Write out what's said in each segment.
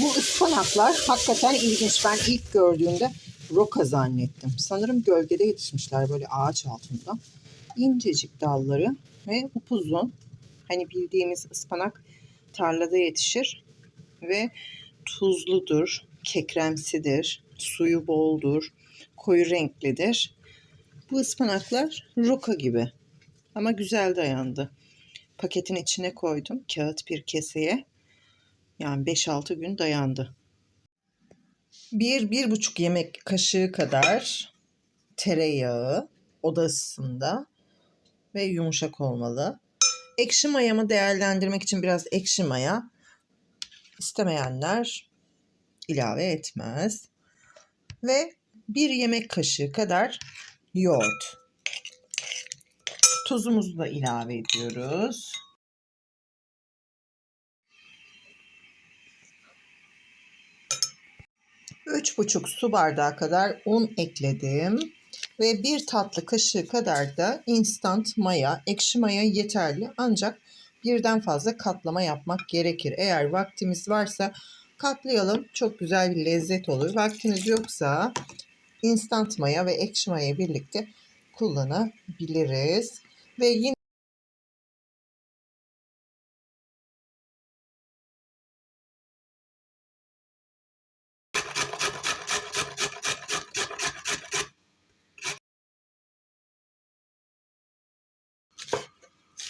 Bu ıspanaklar hakikaten ilginç. Ben ilk gördüğümde roka zannettim. Sanırım gölgede yetişmişler böyle ağaç altında. İncecik dalları ve upuzun. Hani bildiğimiz ıspanak tarlada yetişir ve tuzludur, kekremsidir, suyu boldur, koyu renklidir. Bu ıspanaklar roka gibi ama güzel dayandı. Paketin içine koydum kağıt bir keseye. Yani 5-6 gün dayandı. Bir, bir buçuk yemek kaşığı kadar tereyağı oda ısısında ve yumuşak olmalı. Ekşi mayamı değerlendirmek için biraz ekşi maya istemeyenler ilave etmez. Ve bir yemek kaşığı kadar yoğurt. Tuzumuzu da ilave ediyoruz. Üç buçuk su bardağı kadar un ekledim. Ve bir tatlı kaşığı kadar da instant maya, ekşi maya yeterli. Ancak birden fazla katlama yapmak gerekir. Eğer vaktimiz varsa katlayalım. Çok güzel bir lezzet olur. Vaktiniz yoksa instant maya ve ekşi maya birlikte kullanabiliriz. Ve yine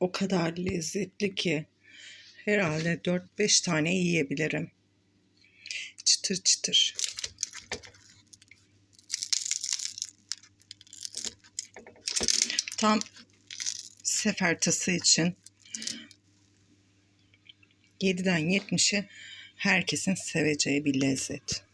o kadar lezzetli ki herhalde 4-5 tane yiyebilirim. Çıtır çıtır. Tam sefer tası için 7'den 70'e herkesin seveceği bir lezzet.